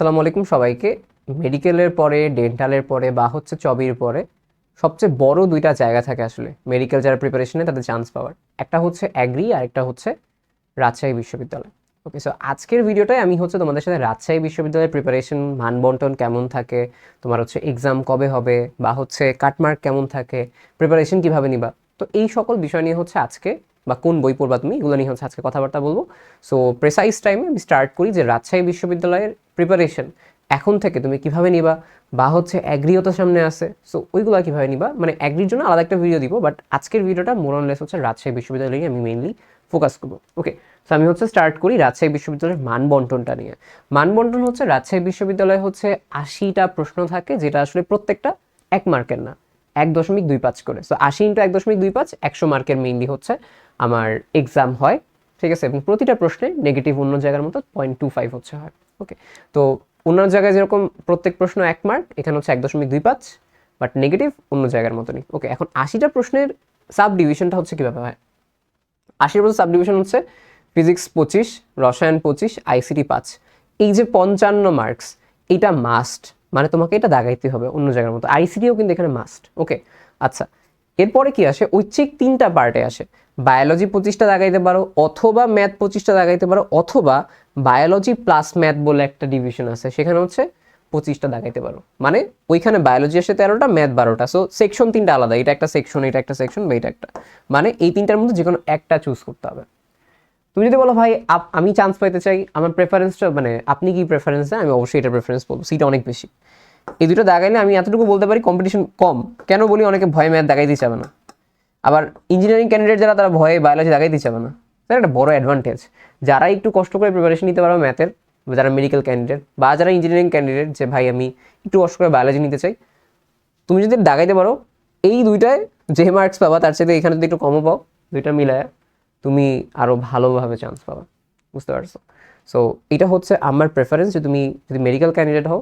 সালামু আলাইকুম সবাইকে। মেডিকেলের পরে ডেন্টালের পরে বা হচ্ছে চবির পরে সবচেয়ে বড় দুইটা জায়গা থাকে আসলে। মেডিকেল যারা প্রিপারেশনে তাদের চান্স পাওয়ার। একটা হচ্ছে অ্যাগ্রি আর একটা হচ্ছে রাজশাহী বিশ্ববিদ্যালয়। ওকে সো আজকের ভিডিওটায় আমি হচ্ছে তোমাদের সাথে রাজশাহী বিশ্ববিদ্যালয়ের প্রিপারেশন মানবন্টন কেমন থাকে, তোমার হচ্ছে এক্সাম কবে হবে বা হচ্ছে কাটমার্ক কেমন থাকে প্রিপারেশন কীভাবে নিবা? তো এই সকল বিষয় নিয়ে হচ্ছে আজকে বা কোন বই পড়বা তুমি, এগুলো নিয়ে হচ্ছে আজকে কথাবার্তা বলব। সো প্রেসাইজ টাইমে আমি স্টার্ট করি যে রাজশাহী বিশ্ববিদ্যালয়ের প্রিপারেশন এখন থেকে তুমি কীভাবে নিবা বা হচ্ছে অ্যাগ্রিও তো সামনে আছে। সো ওইগুলো কীভাবে নিবা? মানে অ্যাগ্রির জন্য আলাদা একটা ভিডিও দিব বাট আজকের ভিডিওটা মোরনলেস হচ্ছে রাজশাহী বিশ্ববিদ্যালয় নিয়ে আমি মেইনলি ফোকাস করব। ওকে তো আমি হচ্ছে স্টার্ট করি রাজশাহী বিশ্ববিদ্যালয়ের মানবন্টনটা নিয়ে। মানবন্টন হচ্ছে রাজশাহী বিশ্ববিদ্যালয়ে হচ্ছে আশিটা প্রশ্ন থাকে, যেটা আসলে প্রত্যেকটা এক মার্কের না। এক দশমিক দুই পাঁচ করে। সো আশি ইন্টু এক দশমিক দুই পাঁচ, একশো মার্কের মেইনলি হচ্ছে আমার এক্সাম হয়, ঠিক আছে? এবং প্রতিটা প্রশ্নে নেগেটিভ অন্য জায়গার মতো পয়েন্ট টু ফাইভ হচ্ছে হয় ওকে তো অন্যান্য জায়গায় যেরকম প্রত্যেক প্রশ্ন এক মার্ক এখানে হচ্ছে এক দশমিক দুই পাঁচ বাট নেগেটিভ অন্য জায়গার মতনই ওকে এখন আশিটা প্রশ্নের সাব ডিভিশনটা হচ্ছে কীভাবে হয়? আশির মধ্যে সাব ডিভিশন হচ্ছে ফিজিক্স পঁচিশ, রসায়ন পঁচিশ আইসিটি পাঁচ। এই যে পঞ্চান্ন মার্কস এটা মাস্ট মানে তোমাকে এটা দাগাইতে হবে অন্য জায়গার মতো। আইসিটিও কিন্তু এখানে মাস্ট ওকে আচ্ছা এরপরে কি আসে? ঐচ্ছিক তিনটা পার্টে আসে। বায়োলজি পঁচিশটা দাগাইতে পারো, অথবা ম্যাথ পঁচিশটা দাগাইতে পারো, অথবা বায়োলজি প্লাস ম্যাথ বলে একটা ডিভিশন আছে, সেখানে হচ্ছে পঁচিশটা দাগাইতে পারো। মানে ওইখানে বায়োলজি আসে তেরোটা ম্যাথ বারোটা সো সেকশন তিনটা আলাদা, এটা একটা সেকশন এটা একটা সেকশন বা এটা একটা। মানে এই তিনটার মধ্যে যে কোনো একটা চুজ করতে হবে। তুমি যদি বলো, ভাই আমি চান্স পাইতে চাই, আমার প্রেফারেন্সটা মানে আপনি কি প্রেফারেন্স দেন? আমি অবশ্যই এটা প্রেফারেন্স বলব সিটা অনেক বেশি। এই দুটো দাগাইলে আমি এতটুকু বলতে পারি কম্পিটিশন কম। কেন বলি, অনেকে ভয়ে ম্যাথ দাগাইতে চাবে না। আবার ইঞ্জিনিয়ারিং ক্যান্ডিডেট যারা, তারা ভয়ে বায়োলজি দাগাইতে চাবে না। তার একটা বড় অ্যাডভান্টেজ যারা একটু কষ্ট করে প্রিপারেশন নিতে পারবে ম্যাথের যারা মেডিকেল ক্যান্ডিডেট বা যারা ইঞ্জিনিয়ারিং ক্যান্ডিডেট যে, ভাই, আমি একটু কষ্ট করে বায়োলজি নিতে চাই। তুমি যদি দাগাইতে পারো, এই দুইটায় যে মার্কস পাবা, তার সাথে এখানে যদি একটু কমও পাও, দুইটা মিলায় তুমি আরও ভালোভাবে চান্স পাবা। বুঝতে পারছ? সো এটা হচ্ছে আমার প্রেফারেন্স যে তুমি যদি মেডিকেল ক্যান্ডিডেট হও,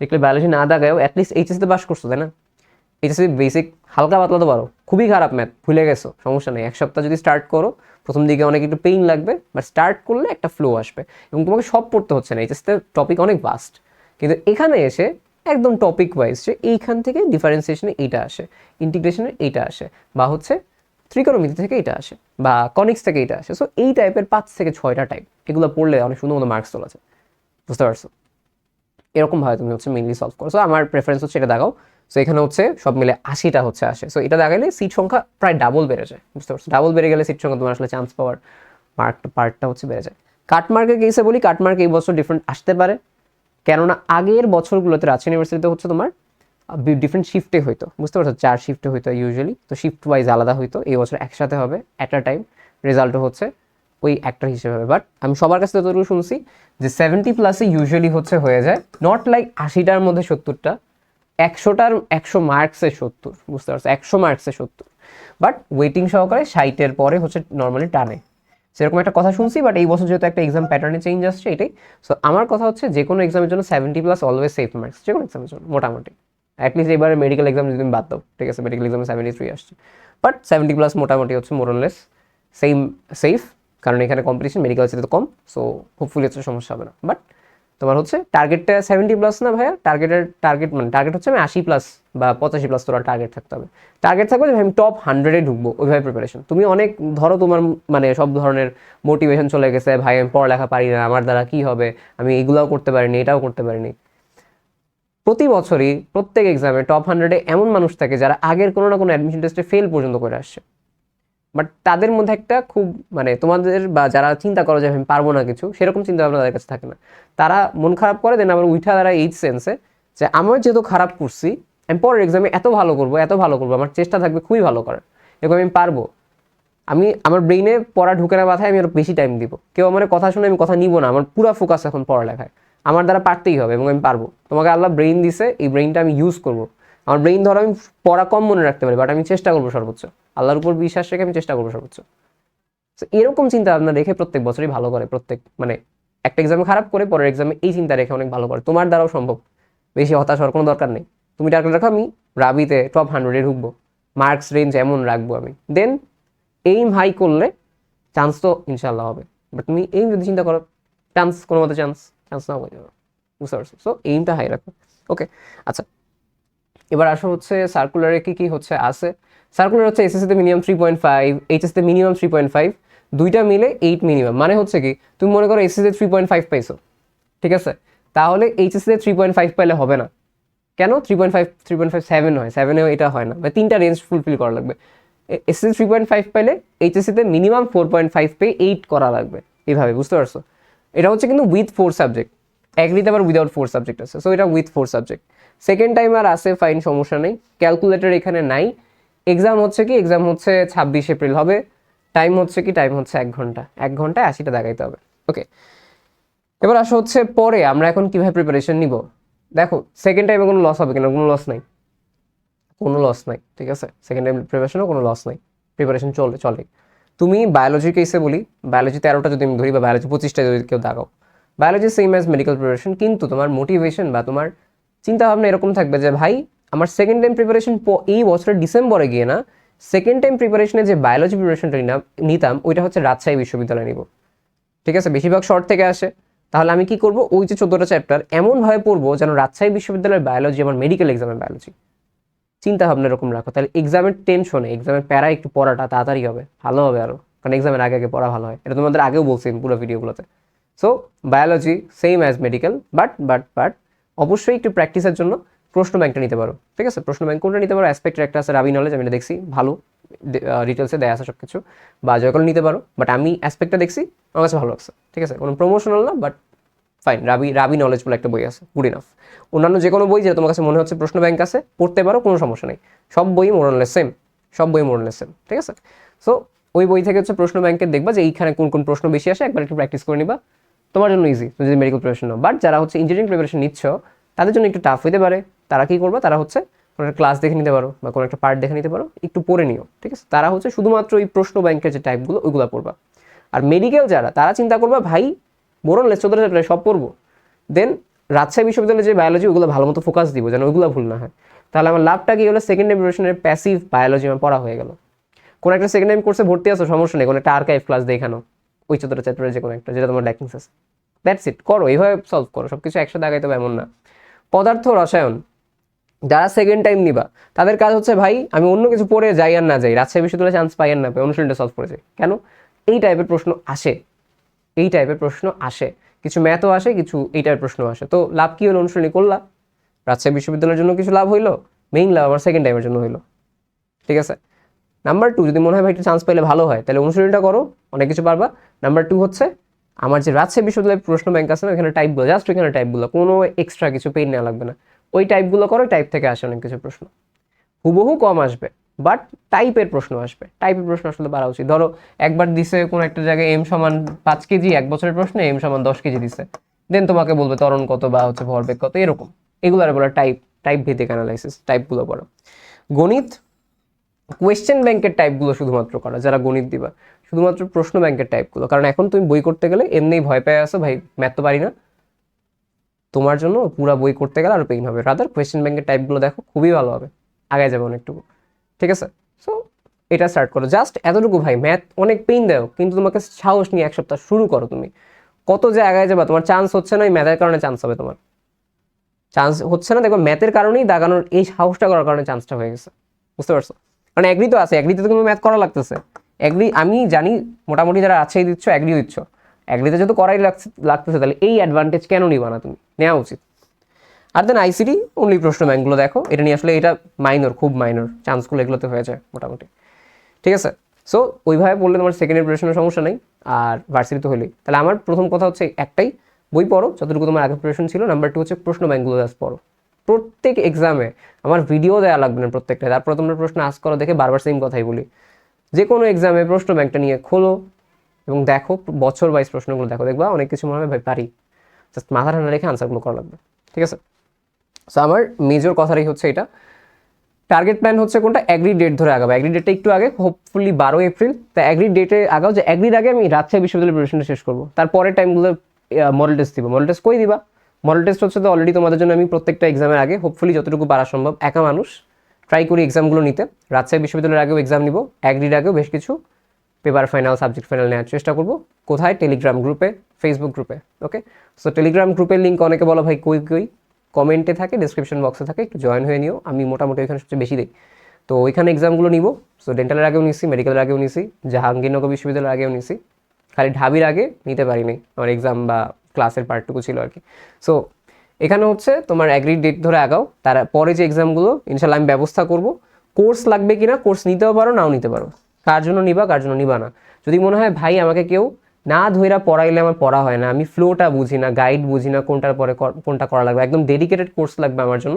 দেখলে বায়োলজি না দাগায়ও অ্যাটলিস্ট এইচএসতে পাস করছ, তাই না? এইচএসসি বেসিক হালকা পাতলা তো পারো। খুবই খারাপ ম্যাথ ভুলে গেছো, সমস্যা নেই। এক সপ্তাহ যদি স্টার্ট করো, প্রথম দিকে অনেক একটু পেইন লাগবে বাট স্টার্ট করলে একটা ফ্লো আসবে। এবং তোমাকে সব পড়তে হচ্ছে না এইচএসতে টপিক অনেক ভাস্ট কিন্তু এখানে এসে একদম টপিক ওয়াইজ যে এইখান থেকে ডিফারেন্সিয়েশনে এইটা আসে ইন্টিগ্রেশনে এইটা আসে, বা হচ্ছে ত্রিকোণমিতি থেকে এটা আসে বা কনিক্স থেকে এটা আসে। সো এই টাইপের পাঁচ থেকে ছয়টা টাইপ এগুলো পড়লে অনেক সুন্দর মতো মার্কস তোলা যায়। বুঝতে পারছ? এরকমভাবে তুমি হচ্ছে মেনলি সলভ করো। সো আমার প্রেফারেন্স হচ্ছে এটা দেখাও। সো এখানে হচ্ছে সব মিলে আশিটা হচ্ছে আসে। সো এটা দেখালে সিট সংখ্যা প্রায় ডাবল বেড়ে যায়। বুঝতে পারছ? ডাবল বেড়ে গেলে সিট সংখ্যা তোমার আসলে চান্স পাওয়ার মার্ক পার্টটা হচ্ছে বেড়ে যায়। কাটমার্কের কেসে বলি কাটমার্ক এই বছর ডিফারেন্ট আসতে পারে। কেননা আগের বছরগুলোতে রাজশাহী ইউনিভার্সিটিতে হচ্ছে তোমার ডিফারেন্ট শিফটে হইতো, বুঝতে পারছ? চার শিফটে হইতো ইউজুয়ালি তো শিফট ওয়াইজ আলাদা হইতো, এই বছর একসাথে হবে অ্যাট আ টাইম রেজাল্টও হচ্ছে ওই অ্যাক্টর হিসেবে হবে। বাট আমি সবার কাছে যতটুকু শুনছি যে সেভেন্টি প্লাসে ইউজুয়ালি হচ্ছে হয়ে যায় নট লাইক আশিটার মধ্যে সত্তরটা, একশোটার, একশো মার্কসে সত্তর, বুঝতে পারছ? একশো মার্কসে সত্তর। বাট ওয়েটিং সহকারে ষাটের পরে হচ্ছে নর্মালি টানে। সেরকম একটা কথা শুনছি বাট এই বছর যেহেতু একটা এক্সাম প্যাটার্নে চেঞ্জ আসছে এটাই। সো আমার কথা হচ্ছে যে কোনো এক্সামের জন্য seventy plus always safe marks যে কোনো এক্সামের জন্য, মোটামুটি। অ্যাটলিস্ট এবারে মেডিকেল এক্সাম যদি বাদ দাও, ঠিক আছে? মেডিকেল এক্সামে সেভেন্টি থ্রি আসছে। বাট সেভেন্টি প্লাস মোটামুটি হচ্ছে মোরনলেস সেম সেফ কারণ এখানে কম্পিটিশন মেডিকেল তো কম সো হোপফুলি হচ্ছে সমস্যা হবে না। বাট তোমার হচ্ছে টার্গেটটা সেভেন্টি প্লাস না ভাইয়া? টার্গেটের টার্গেট মানে টার্গেট হচ্ছে আমি আশি প্লাস বা পঁচাশি প্লাস তোরা টার্গেট থাকতে হবে। টার্গেট থাকবে যে আমি টপ হান্ড্রেডে ঢুকবো ওইভাবে প্রিপারেশন তুমি অনেক ধরো তোমার মানে সব ধরনের মোটিভেশন চলে গেছে, ভাই, আমি পড়ালেখা পারি না, আমার দ্বারা কী হবে? আমি এগুলাও করতে পারিনি, এটাও করতে পারিনি। প্রতি বছরই প্রত্যেক এক্সামে টপ হান্ড্রেডে এমন মানুষ থাকে যারা আগের কোনো না কোনো অ্যাডমিশন টেস্টে ফেল পর্যন্ত করে আসছে। বাট তাদের মধ্যে একটা খুব মানে তোমাদের বা যারা চিন্তা করো যে আমি পারব না কিছু, সেরকম চিন্তা ভাবনা তাদের কাছে থাকে না। তারা মন খারাপ করে দেন আবার উঠা তারা এই সেন্সে যে আমার যেহেতু খারাপ করছি, আমি পরের এক্সামে এত ভালো করব, এত ভালো করব, আমার চেষ্টা থাকবে খুবই ভালো করার। এরকম আমি পারব। আমি, আমার ব্রেইনে পড়া ঢুকে না মাথায় আমি আরও বেশি টাইম দিব। কেউ আমার কথা শুনে আমি কথা নিব না, আমার পুরো ফোকাস এখন পড়ালেখায়। আমার দ্বারা পারতেই হবে এবং আমি পারব। তোমাকে আল্লাহ ব্রেইন দিছে, এই ব্রেইনটা আমি ইউজ করব। আমার ব্রেইন ধরো আমি পড়া কম মনে রাখতে পারি বাট আমি চেষ্টা করব সর্বোচ্চ। আল্লাহর উপর বিশ্বাস রেখে আমি চেষ্টা করব সর্বোচ্চ। তো এরকম চিন্তা ভাবনা রেখে প্রত্যেক বছরই ভালো করে, প্রত্যেক মানে একটা এক্সামে খারাপ করে পরের এক্সামে এই চিন্তা রেখে অনেক ভালো করে। তোমার দ্বারাও সম্ভব। বেশি হতাশ হওয়ার কোনো দরকার নেই। তুমি টার্গেট রাখো, আমি রাবিতে টপ হান্ড্রেডে ঢুকবো। মার্কস রেঞ্জ এমন রাখব আমি। দেন এইম হাই করলে চান্স তো ইনশাল্লাহ হবে। বাট তুমি এইম যদি চিন্তা করো চান্স কোনো মতো চান্স যাবে। বুঝতে পারছ সো এইমটা হাই রাখো ওকে আচ্ছা। এবার আসো হচ্ছে সার্কুলারে কি কি হচ্ছে? আছে। সার্কুলার হচ্ছে এসএসসিতে মিনিমাম থ্রি পয়েন্ট ফাইভ এইচএসতে মিনিমাম থ্রি পয়েন্ট ফাইভ দুইটা মিলে এইট মিনিমাম মানে হচ্ছে কি, তুমি মনে করো এসএসসিতে থ্রি পয়েন্ট ফাইভ পাইছো। ঠিক আছে? তাহলে এইচএসসিতে থ্রি পয়েন্ট ফাইভ পাইলে হবে না। কেন? Three point five three point five seven হয়। সেভেনেও এটা হয় না। বা তিনটা রেঞ্জ ফুলফিল করা লাগবে। এসএসসি থ্রি পয়েন্ট ফাইভ পাইলে এইচএসসিতে মিনিমাম ফোর পয়েন্ট ফাইভ পেয়ে এইট করা লাগবে। এইভাবে বুঝতে পারছ? এটা হচ্ছে কিন্তু উইথ ফোর সাবজেক্ট অ্যাগ্রিতে আবার উইদাউট ফোর সাবজেক্ট আছে। সো এটা with four subject second time আর আসে ফাইন সমস্যা নেই। ক্যালকুলেটর এখানে নাই। এক্সাম হচ্ছে কি? এক্সাম হচ্ছে ছাব্বিশ এপ্রিল হবে। টাইম হচ্ছে কি? টাইম হচ্ছে এক ঘণ্টা। এক ঘন্টায় আশিটা দেখাইতে হবে। ওকে এবার আসা হচ্ছে পরে। আমরা এখন কীভাবে প্রিপারেশন নিব? দেখো সেকেন্ড টাইমে কোনো লস হবে কিনা? কোনো লস নাই। কোনো লস নাই, ঠিক আছে? সেকেন্ড টাইম প্রিপারেশনও কোনো লস নাই। প্রিপারেশন চলে চলে। তুমি বায়োলজি কেসে বলি বায়োলজি তেরোটা যদি আমি ধরি বা বায়োলজি পঁচিশটা যদি কেউ দাগাও biology same as medical preparation কিন্তু তোমার মোটিভেশন বা তোমার চিন্তাভাবনা এরকম থাকবে যে, ভাই, আমার সেকেন্ড টাইম প্রিপারেশন এই বছরের ডিসেম্বরে গিয়ে না সেকেন্ড টাইম প্রিপারেশনে যে বায়োলজি প্রিপারেশনটা নিতাম, ওইটা হচ্ছে রাজশাহী বিশ্ববিদ্যালয়ে নিব। ঠিক আছে? বেশিরভাগ শর্ট থেকে আসে। তাহলে আমি কি করব? ওই যে চোদ্দোটা চ্যাপ্টার এমনভাবে পড়ব যেন রাজশাহী বিশ্ববিদ্যালয়ের বায়োলজি আমার মেডিকেল এক্সামের বায়োলজি চিন্তা ভাবনা এরকম রাখো। তাহলে এক্সামের টেনশনে এক্সামের প্যারা একটু পড়াটা তাড়াতাড়ি হবে, ভালো হবে আরও কারণ এক্সামের আগে আগে পড়া ভালো হয়। এটা তোমাদের আগেও বলছি পুরো ভিডিওগুলোতে so biology same as medical but but but অবশ্যই একটু প্র্যাকটিসের জন্য প্রশ্ন ব্যাংকটা নিতে পারো। ঠিক আছে? প্রশ্ন ব্যাংক কোনটা নিতে পারো? অ্যাসপেক্টের একটা আছে রাবি নলেজ আমি এটা দেখছি, ভালো। ডিটেলসে দেয়া আছে সব কিছু বা জয়কল নিতে পারো বাট আমি অ্যাসপেক্টটা দেখছি, আমার কাছে ভালো লাগছে। ঠিক আছে? কোনো প্রমোশনাল না but fine Rabi Rabi knowledge বলে একটা বই আছে গুড ইনাফ অন্যান্য যে কোনো বই যেটা তোমার কাছে মনে হচ্ছে প্রশ্ন ব্যাংক আছে, পড়তে পারো, কোনো সমস্যা নেই। সব বই মোরনলেস সেম সব বই মোরনলেস সেম ঠিক আছে? সো ওই বই থেকে হচ্ছে প্রশ্ন ব্যাংকে দেখবা যে এইখানে কোন কোন প্রশ্ন বেশি আসে, একবার একটু প্র্যাকটিস করে নিবা। তোমার জন্য ইজি তুমি যদি মেডিকেল প্রিপারেশন নাও। বাট যারা হচ্ছে ইঞ্জিনিয়ারিং প্রিপারেশন নিচ্ছ, তাদের জন্য একটু টাফ হতে পারে। তারা কি করবা? তারা হচ্ছে কোনো একটা ক্লাস দেখে নিতে পারো বা কোনো একটা পার্ট দেখে নিতে পারো, একটু পড়ে নিও, ঠিক আছে? তারা হচ্ছে শুধুমাত্র ওই প্রশ্ন ব্যাংকের যে টাইপগুলো ওইগুলো পড়বা। আর মেডিকেল যারা, তারা চিন্তা করবা, ভাই মোরনলেস চোদ্দ চ্যাপ্টার সব পড়ব দেন রাজশাহী বিশ্ববিদ্যালয়ে যে বায়োলজি ওগুলো ভালো মতো ফোকাস দিব যেন ওইগুলো ভুল না হয়। তাহলে আমার লাভটা কি হলো? সেকেন্ড টাইম প্রিপারেশনের প্যাসিভ বায়োলজি আমার পড়া হয়ে গেল। কোনো একটা সেকেন্ড টাইম কোর্সে ভর্তি আসো সমস্যা নেই, কোনো একটা আর্কাইভ ক্লাস দেখানো, ওই চোদ্দটা চ্যাপ্টারের যে কোনো একটা, যেটা তোমার ল্যাকিংস আছে। দ্যাটস ইট করো, এইভাবে সলভ করো সব কিছু একসাথে আগাইতে হবে, এমন না। পদার্থ রসায়ন, যারা সেকেন্ড টাইম নিবা, তাদের কাজ হচ্ছে, ভাই, আমি অন্য কিছু পড়ে যাই আর না যাই, রাজশাহী বিশ্ববিদ্যালয়ে চান্স পাই আর না পাই, অনুশীলনটা সলভ করে যাই। কেন? এই টাইপের প্রশ্ন আসে। এই টাইপের প্রশ্ন আসে। কিছু ম্যাথও আসে, কিছু এই টাইপের প্রশ্ন আসে। তো লাভ কী হলো অনুশীলনী করলা? রাজশাহী বিশ্ববিদ্যালয়ের জন্য কিছু লাভ হইল? মেইন লাভ আমার সেকেন্ড টাইমের জন্য হইল। ঠিক আছে? নাম্বার টু যদি মনে হয় একটু চান্স পেলে ভালো হয়, তাহলে অনুশীলনটা করো, অনেক কিছু পারবা। নাম্বার টু হচ্ছে, আমার যে রাজশাহী বিশ্ববিদ্যালয়ের প্রশ্ন ব্যাংক আছে না, ওখানে টাইপগুলো জাস্ট ওইখানে টাইপগুলো কোনো এক্সট্রা কিছু পেন নেওয়া লাগবে না। ওই টাইপগুলো করো টাইপ থেকে আসে অনেক কিছু প্রশ্ন। হুবহু কম আসবে। বাট টাইপের প্রশ্ন আসবে। টাইপের প্রশ্ন আসলে বাড়া উচিত। ধরো, একবার দিছে কোনো একটা জায়গায় এম সমান পাঁচ কেজি, এক বছরের প্রশ্নে এম সমান দশ কেজি দিছে। দেন তোমাকে বলবে ত্বরণ কত বা হচ্ছে ভরবেগ কত, এরকম। এগুলো আর টাইপ টাইপ ভিত্তিক অ্যানালাইসিস টাইপগুলো পড়ো। গণিত কোয়েশ্চেন ব্যাংকের টাইপগুলো শুধুমাত্র করা, যারা গণিত দিবা। শুধুমাত্র প্রশ্ন ব্যাংকের টাইপগুলো কারণ এখন তুমি বই করতে গেলে এমনিই ভয় পেয়ে আসো ভাই ম্যাথ তো পারি না। তোমার জন্য পুরা বই করতে গেলে আরও পেইন হবে। রাদার কোয়েশ্চেন ব্যাংকের টাইপগুলো দেখো, খুবই ভালো হবে। আগে যাবে অনেকটুকু। ঠিক আছে? সো এটা স্টার্ট করো। জাস্ট এতটুকু ভাই ম্যাথ অনেক পেইন দেও, কিন্তু তোমাকে সাহস নিয়ে এক সপ্তাহ শুরু করো তুমি। কত যে আগায় যাবা, তোমার চান্স হচ্ছে না, ওই ম্যাথের কারণে চান্স হবে তোমার। চান্স হচ্ছে না দেখো ম্যাথের কারণেই দাগানোর এই সাহসটা করার কারণে চান্সটা হয়ে গেছে। বুঝতে পারছ? কারণ অ্যাগ্রি তো আছে অ্যাগ্রিতে তুমি ম্যাথ করা লাগতেছে। অ্যাগ্রি আমি জানি মোটামুটি যারা আছেই দিচ্ছ অ্যাগ্রি দিচ্ছ। অ্যাগ্রিতে যেহেতু করাই লাগছে, লাগতেছে, তাহলে এই অ্যাডভান্টেজ কেন নিবা না তুমি? নেওয়া উচিত। আর দেন আইসিডি অনলি প্রশ্ন ব্যাংকগুলো দেখো। এটা নিয়ে আসলে এটা মাইনর খুব মাইনর চান্সগুলো এগুলোতে হয়ে যায় মোটামুটি। ঠিক আছে? সো ওইভাবে বললে তোমার সেকেন্ড ইয়ার প্রিপারেশনের সমস্যা নেই, আর ভার্সিটি তো হলেই তাহলে আমার প্রথম কথা হচ্ছে একটাই, বই পড়ো, যতটুকু তোমার আগে প্রিপারেশন ছিল। নাম্বার টু হচ্ছে প্রশ্ন ব্যাংকগুলো জাস্ট পড়ো। প্রত্যেক এক্সামে আমার ভিডিও দেওয়া লাগবে না প্রত্যেকটা তারপরে তোমরা প্রশ্ন আস করো, দেখে বারবার সেম কথাই বলি। যে কোনো এক্সামে প্রশ্ন ব্যাংকটা নিয়ে খোলো এবং দেখো বছর বাইশ প্রশ্নগুলো দেখো। দেখবা অনেক কিছু মনে হবে, ভাই, পারি। জাস্ট মাথা ঠান্ডা রেখে আনসারগুলো করা লাগবে। ঠিক আছে? সো আমার মেজর কথাটাই হচ্ছে এটা। টার্গেট প্ল্যান হচ্ছে কোনটা? অ্যাগ্রি ডেট ধরে আগাবো। অ্যাগ্রি ডেটটা একটু আগে হোপফুলি বারো এপ্রিল তা অ্যাগ্রি ডেটে আগাও যে অ্যাগ্রির আগে আমি রাজশাহী বিশ্ববিদ্যালয়ের প্রিপারেশনটা শেষ করব। তারপরের টাইমগুলো মডেল টেস্ট দিব। মডেল টেস্ট কই দিবা? মডেল টেস্ট হচ্ছে তো অলরেডি তোমাদের জন্য আমি প্রত্যেকটা এক্সামের আগে। হোপফুলি যতটুকু পারা সম্ভব, একা মানুষ। ট্রাই করি এক্সামগুলো নিতে। রাজশাহী বিশ্ববিদ্যালয়ের আগেও এক্সাম নিব। অ্যাগ্রির আগেও বেশ কিছু পেপার ফাইনাল সাবজেক্ট ফাইনাল নেওয়ার চেষ্টা করব। কোথায়? টেলিগ্রাম গ্রুপে ফেসবুক গ্রুপে ওকে সো টেলিগ্রাম গ্রুপের লিঙ্ক অনেকে বলো, ভাই, কই কই? কমেন্টে থাকে ডিসক্রিপশন বক্সে থাকে, একটু জয়েন হয়ে নিও। আমি মোটামুটি ওইখানে সবচেয়ে বেশি দিই তো ওইখানে এক্সামগুলো নিব। সো ডেন্টালের আগেও নিছি মেডিকেলের আগেও নিছি, জাহাঙ্গীরনগর বিশ্ববিদ্যালয়ের আগেও নিছি। খালি ঢাবির আগে নিতে পারিনি আমার এক্সাম বা ক্লাসের পার্টটুকু ছিল আর কি। সো এখানে হচ্ছে তোমার অ্যাগ্রি ডেট ধরে আগাও। তার পরে যে এক্সামগুলো ইনশাল্লাহ আমি ব্যবস্থা করব। কোর্স লাগবে কিনা, কোর্স নিতেও পারো, নাও নিতে পারো। কার জন্য নিবা, কার জন্য নিবা না। যদি মনে হয়, ভাই, আমাকে কেউ না ধইরা পড়াইলে আমার পড়া হয় না। আমি ফ্লোটা বুঝি না গাইড বুঝি না কোনটার পরে কোনটা করা লাগবে। একদম ডেডিকেটেড কোর্স লাগবে আমার জন্য।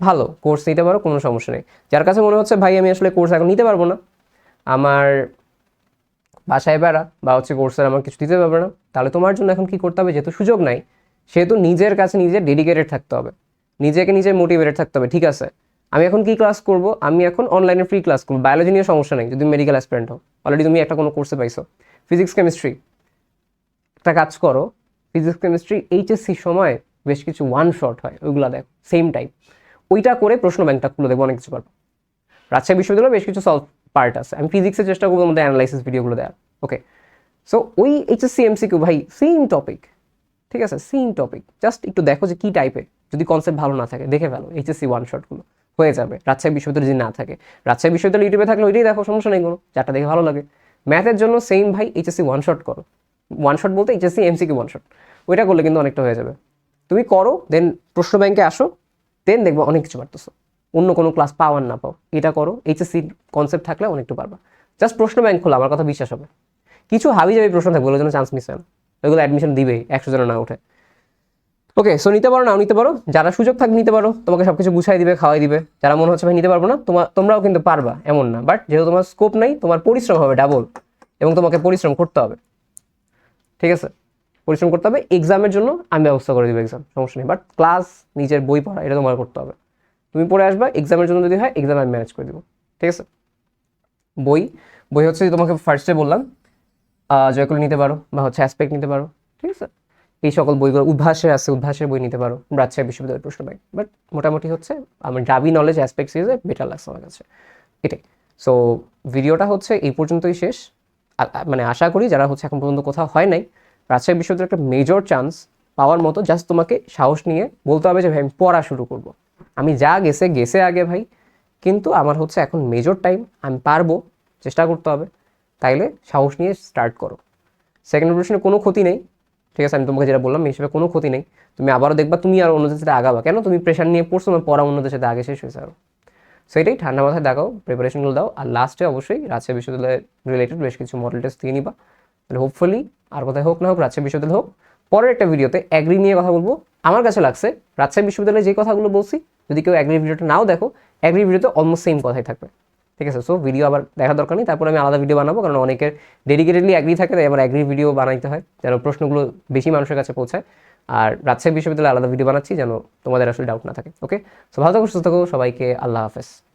ভালো কোর্স নিতে পারো, কোনো সমস্যা নেই। যার কাছে মনে হচ্ছে, ভাই, আমি আসলে কোর্স এখন নিতে পারব না। আমার বাসায় বেড়া বা হচ্ছে কোর্সের আমার কিছু দিতে পারবে না। তাহলে তোমার জন্য এখন কি করতে হবে? যেহেতু সুযোগ নাই, সেহেতু নিজের কাছে নিজে ডেডিকেটেড থাকতে হবে। নিজেকে নিজে মোটিভেটেড থাকতে হবে, ঠিক আছে? আমি এখন কি ক্লাস করব? আমি এখন অনলাইনে ফ্রি ক্লাস করব। বায়োলজি নিয়ে সমস্যা নেই, যদি মেডিকেল অ্যাসপিরেন্ট হও। অলরেডি তুমি একটা কোনো কোর্সে পাইছো। ফিজিক্স কেমিস্ট্রি একটা কাজ করো ফিজিক্স কেমিস্ট্রি এইচএসসির সময় বেশ কিছু ওয়ান শট হয়, ওইগুলো দেখো সেম টাইপ ওইটা করে প্রশ্ন ব্যাংকটা খুলে দেবো, অনেক কিছু পারব রাজশাহী বিশ্ববিদ্যালয়ে বেশ কিছু সলভ পার্ট আছে। আমি ফিজিক্সের চেষ্টা করব মধ্যে অ্যানালাইসিস ভিডিওগুলো দেওয়ার। ওকে সো ওই এইচএসসি এমসি এমসিকিউ ভাই সেম টপিক ঠিক আছে? সেম টপিক জাস্ট একটু দেখো যে কী টাইপের যদি কনসেপ্ট ভালো না থাকে, দেখে ফেলো এইচএসসি ওয়ান শটগুলো হয়ে যাবে। রাজশাহী বিশ্ববিদ্যালয় যদি না থাকে। রাজশাহী বিশ্ববিদ্যালয় ইউটিউবে থাকলে ওইটাই দেখো, সমস্যা নেই কোনো যারটা দেখে ভালো লাগে। ম্যাথের জন্য সেম ভাই এইচএসসি ওয়ান শট করো। ওয়ান শট বলতে এইচএসসি এমসিকিউ ওয়ান শট ওইটা করলে কিন্তু অনেকটা হয়ে যাবে। তুমি করো দেন প্রশ্ন ব্যাংকে আসো দেন দেখব অনেক কিছু পারতেছো অন্য কোনো ক্লাস পাও আর না পাও। এটা করো এইচএসসি কনসেপ্ট থাকলে অনেকটু পারবা জাস্ট প্রশ্ন ব্যাংক খোলা, আমার কথা বিশ্বাস হবে। কিছু হাবি যাবি প্রশ্ন থাকবে ওগুলোর জন্য চান্স মিস হয় না। ওইগুলো অ্যাডমিশন দিবেই একশো জন না উঠে ওকে সো নিতে পারো, নাও নিতে পারো। যারা সুযোগ থাকবে নিতে পারো। তোমাকে সব কিছু গুছাই দিবে, খাওয়াই দিবে। যারা মনে হচ্ছে, ভাই, নিতে পারব না তোমার তোমরাও কিন্তু পারবা, এমন না। বাট যেহেতু তোমার স্কোপ নাই, তোমার পরিশ্রম হবে ডাবল এবং তোমাকে পরিশ্রম করতে হবে। ঠিক আছে? পরিশ্রম করতে হবে এক্সামের জন্য আমি ব্যবস্থা করে দিব এক্সাম সমস্যা নেই। বাট ক্লাস নিজের বই পড়া, এটা তোমার করতে হবে। তুমি পড়ে আসবা এক্সামের জন্য যদি হয় এক্সাম আমি ম্যানেজ করে দেবো। ঠিক আছে? বই বই হচ্ছে তোমাকে ফার্স্টে বললাম জয়কলি নিতে পারো বা হচ্ছে অ্যাসপেক্ট নিতে পারো। ঠিক আছে? এই সকল বইগুলো উদ্ভাসের আছে, উদ্ভাসের বই নিতে পারো, রাজশাহী বিশ্ববিদ্যালয়ের প্রশ্ন ব্যাংক বাট মোটামুটি হচ্ছে, আমার ডাবি নলেজ অ্যাসপেক্ট সিরিজে বেটার লাগছে আমার কাছে। এটাই। সো ভিডিওটা হচ্ছে এই পর্যন্তই শেষ। মানে আশা করি যারা হচ্ছে এখন পর্যন্ত কোথাও হয় নাই, রাজশাহী বিশ্ববিদ্যালয়ের একটা মেজর চান্স পাওয়ার মতো জাস্ট তোমাকে সাহস নিয়ে বলতে হবে যে, ভাই, আমি পড়া শুরু করব। আমি যা গেছে গেছে আগে ভাই, কিন্তু আমার হচ্ছে এখন মেজর টাইম আমি পারব, চেষ্টা করতে হবে, তাইলে সাহস নিয়ে স্টার্ট করো। সেকেন্ড প্রিপারেশনে কোনো ক্ষতি নেই, ঠিক আছে, আমি তোমাকে যেটা বললাম, এই হিসেবে কোনো ক্ষতি নেই, তুমি আবারও দেখবা, তুমি আর অন্যদের সাথে আগাবা। কেন? তুমি প্রেশার নিয়ে পড়ছো, তোমার পড়া অন্যদের সাথে আগে শেষ হয়েছে আরও সেটাই ঠান্ডা মাথায় দেখাও প্রিপারেশনগুলো দাও। আর লাস্টে অবশ্যই রাজশাহী বিশ্ববিদ্যালয়ের রিলেটেড বেশ কিছু মডেল টেস্ট দিয়ে নিবা। তাহলে হোপফুলি আর কোথায় হোক না হোক, রাজশাহী বিশ্ববিদ্যালয় হোক, পরের একটা ভিডিওতে অ্যাগ্রি নিয়ে কথা বলব। আমার কাছে লাগছে, রাজশাহী বিশ্ববিদ্যালয়ে যে কথাগুলো বলছি, যদি কেউ অ্যাগ্রি ভিডিওটা নাও দেখো অ্যাগ্রি ভিডিওতে অলমোস্ট সেম কথাই থাকবে। ঠিক আছে? সো ভিডিও আবার দেখার দরকার নেই। তারপর আমি আলাদা ভিডিও বানাবো, কারণ অনেকের ডেডিকেটেডলি অ্যাগ্রি থাকে, তাই আমার অ্যাগ্রি ভিডিও বানাইতে হয়, যেন প্রশ্নগুলো বেশি মানুষের কাছে পৌঁছায়। আর রাজশাহী বিশ্ববিদ্যালয়ে আলাদা ভিডিও বানাচ্ছি, যেন তোমাদের আসলে ডাউট না থাকে। ওকে সো ভালো থাকো, সুস্থ থাকো, সবাইকে আল্লাহ হাফেজ।